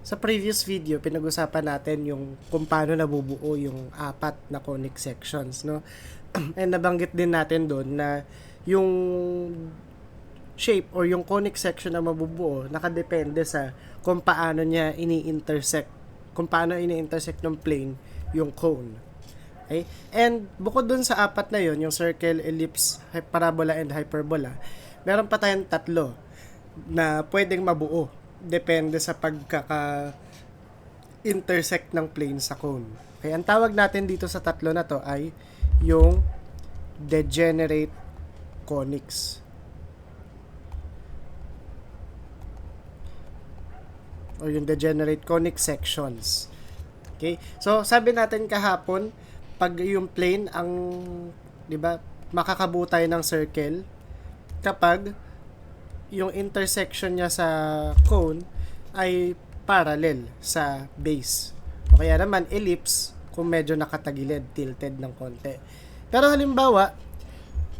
Sa previous video, pinag-usapan natin yung kung paano nabubuo yung apat na conic sections, no? And nabanggit din natin doon na yung shape or yung conic section na mabubuo nakadepende sa kung paano niya ini-intersect, kung paano ini-intersect ng plane yung cone. Okay? And bukod dun sa apat na yon, yung circle, ellipse, parabola, and hyperbola, meron pa tayong tatlo na pwedeng mabuo. Depende sa pagkaka intersect ng plane sa cone. Okay, ang tawag natin dito sa tatlo na to ay yung degenerate conics. Or yung degenerate conic sections. Okay? So, sabi natin kahapon, pag yung plane ang, di ba, makakabuo tayo ng circle kapag yung intersection niya sa cone ay parallel sa base. O kaya naman, ellipse kung medyo nakatagilid, tilted ng konti. Pero halimbawa,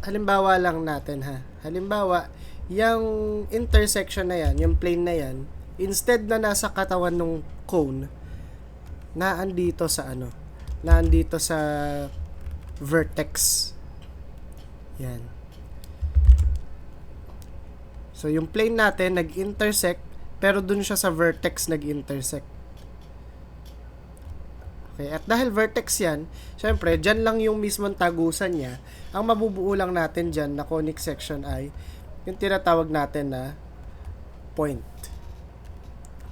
halimbawa lang natin ha. Halimbawa, yung intersection na yan, yung plane na yan, instead na nasa katawan ng cone, naandito sa ano, naandito sa vertex. Yan. So, yung plane natin nag-intersect, pero dun siya sa vertex nag-intersect. Okay, at dahil vertex yan, syempre, dyan lang yung mismong tagusan niya. Ang mabubuo lang natin dyan na conic section ay yung tinatawag natin na point.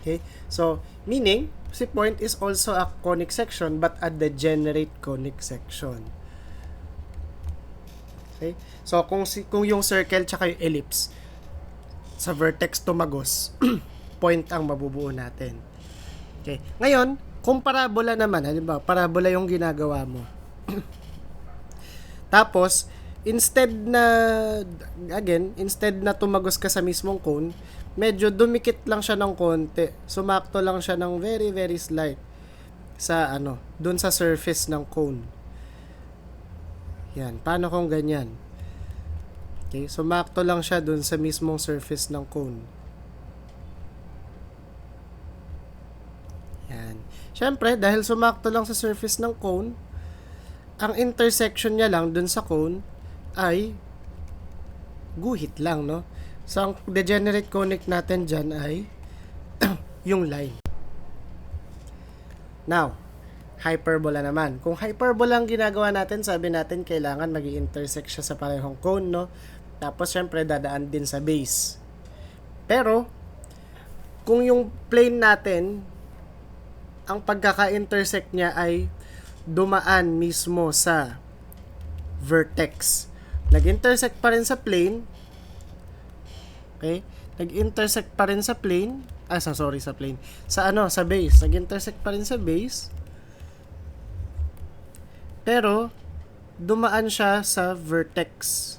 Okay? So, meaning, si point is also a conic section but a degenerate conic section. Okay? So, kung, si, kung yung circle tsaka yung ellipse, sa vertex tumagos, point ang mabubuo natin. Okay. Ngayon, kung parabola naman, halimbawa, parabola yung ginagawa mo. Tapos, instead na, again, instead na tumagos ka sa mismong cone, medyo dumikit lang siya ng konti. Sumakto lang siya ng very, very slight sa ano, dun sa surface ng cone. Yan. Paano kung ganyan? Okay, sumakto lang siya dun sa mismong surface ng cone. Yan. Siyempre, dahil sumakto lang sa surface ng cone, ang intersection niya lang dun sa cone ay guhit lang, no? So, ang degenerate conic natin dyan ay yung line. Now, hyperbola naman. Kung hyperbola ang ginagawa natin, sabi natin kailangan mag intersect siya sa parehong cone, no? Tapos, syempre, dadaan din sa base. Pero, kung yung plane natin, ang pagkaka-intersect niya ay dumaan mismo sa vertex. Nag-intersect pa rin sa plane. Okay? Nag-intersect pa rin sa plane. Ah, sa, sorry, sa plane. Sa ano, sa base. Nag-intersect pa rin sa base. Pero, dumaan siya sa vertex.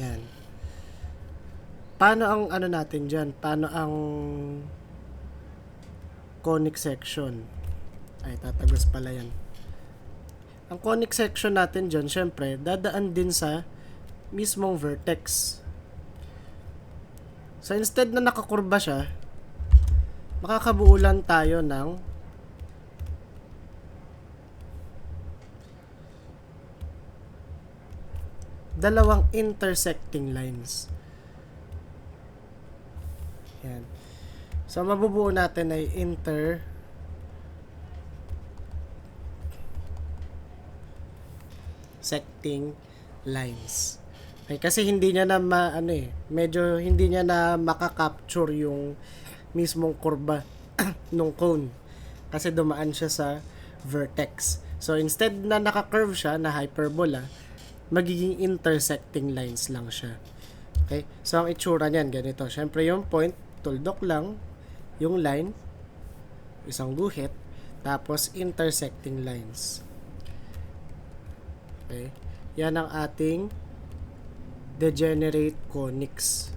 Yan. Paano ang ano natin dyan? Paano ang conic section? Ay, tatagos pala yan. Ang conic section natin dyan, syempre, dadaan din sa mismong vertex. So, instead na nakakurba siya, makakabuo lang tayo ng dalawang intersecting lines. Yan. So, mabubuo natin ay inter secting lines. Okay, kasi hindi niya na ma, ano eh, medyo hindi niya na makakapture yung mismong kurba nung cone. Kasi dumaan siya sa vertex. So, instead na naka-curve siya na hyperbola, magiging intersecting lines lang siya. Okay? So, ang itsura niyan, ganito. Siyempre, yung point, tuldok lang, yung line, isang guhit, tapos intersecting lines. Okay? Yan ang ating degenerate conics.